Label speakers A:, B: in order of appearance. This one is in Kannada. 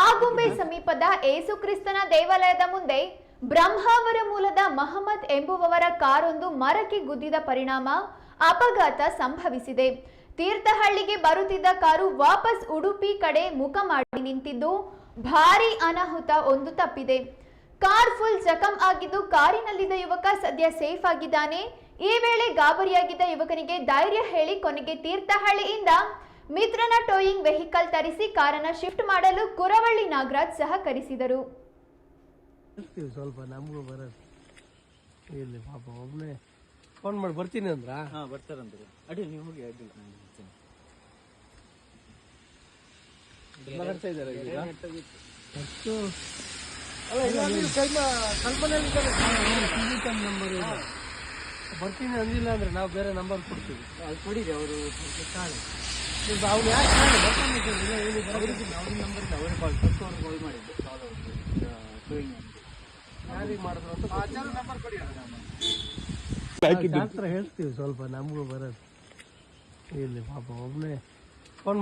A: ಆಗುಂಬೆ ಸಮೀಪದ ಏಸುಕ್ರಿಸ್ತನ ದೇವಾಲಯದ ಮುಂದೆ ಬ್ರಹ್ಮಾವರ ಮೂಲದ ಮಹಮ್ಮದ್ ಎಂಬುವವರ ಕಾರೊಂದು ಮರಕ್ಕೆ ಗುದ್ದಿದ ಪರಿಣಾಮ ಅಪಘಾತ ಸಂಭವಿಸಿದೆ. ತೀರ್ಥಹಳ್ಳಿಗೆ ಬರುತ್ತಿದ್ದ ಕಾರು ವಾಪಸ್ ಉಡುಪಿ ಕಡೆ ಮುಖ ಮಾಡಿ ನಿಂತಿದ್ದು ಭಾರಿ ಅನಾಹುತ ಒಂದು ತಪ್ಪಿದೆ. ಕಾರ್ ಫುಲ್ ಜಖಂ ಆಗಿದ್ದು ಕಾರಿನಲ್ಲಿದ್ದ ಯುವಕ ಸದ್ಯ ಸೇಫ್ ಆಗಿದ್ದಾನೆ. ಈ ವೇಳೆ ಗಾಬರಿಯಾಗಿದ್ದ ಯುವಕನಿಗೆ ಧೈರ್ಯ ಹೇಳಿ ಕೊನೆಗೆ ತೀರ್ಥಹಳ್ಳಿಯಿಂದ ಮಿತ್ರನ ಟೋಯಿಂಗ್ ವೆಹಿಕಲ್ ತರಿಸಿ ಕಾರನ್ನು ಶಿಫ್ಟ್ ಮಾಡಲು ಕುರವಳ್ಳಿ ನಾಗರಾಜ್ ಸಹಕರಿಸಿದರು.
B: ಸ್ವಲ್ಪ ನಮಗೂ ಬರೋದು. ಇಲ್ಲಿ ಪಾಪ ಒಬ್ಬನೇ ಫೋನ್ ಮಾಡಿ ಬರ್ತೀನಿ ಅಂದ್ರ?
C: ಹಾ ಬರ್ತಾರಂದ್ರೆ ಅಡಿ ನೀವು ಹೋಗಿ ಅಡ್ಡಿ ನಾನು ಬರ್ತೀನಿ.
B: ಮಾತಾಡ್ತಾ ಇದ್ದಾರೆ ಈಗ? ಅಷ್ಟು ಅಲ್ಲ ಇಲ್ಲಾಂದ್ರೆ ಕೈಮ ಕಲ್ಪನೆಯಲ್ಲಿ ಫಿಸಿಕಲ್ ನಂಬರ್ ಇದೆ. ಬರ್ತೀನಿ ಅಂದಿಲ್ಲ ಅಂದ್ರೆ ನಾವು ಬೇರೆ ನಂಬರ್ ಕೊಡ್ತೀವಿ.
C: ಅದು ಕೊಡಿರಿ ಅವರು ಕಾಳು
B: ಯಾಕೆ.
C: ಅವ್ರ ನಂಬರ್ ಇಲ್ಲ ಅವ್ರಿಗೆ ಕಾಲ್ ಫಸ್ಟ್ ಅವ್ರಿಗೆ ಕಾಲ್ ಮಾಡಿದ್ದು ಕಾಲ್ ಟೂಯಿಂಗ್
B: ಯಾರಿಗೆ ಮಾಡಿದ್ರು ಅಂತ
C: ನಂಬರ್ ಕೊಡಿ
B: ಶಾಸ್ತ್ರ ಹೇಳ್ತೀವಿ ಸ್ವಲ್ಪ ನಮಗೂ ಬರೋದು. ಇಲ್ಲಿ ಪಾಪ ಒಬ್ಬನೇ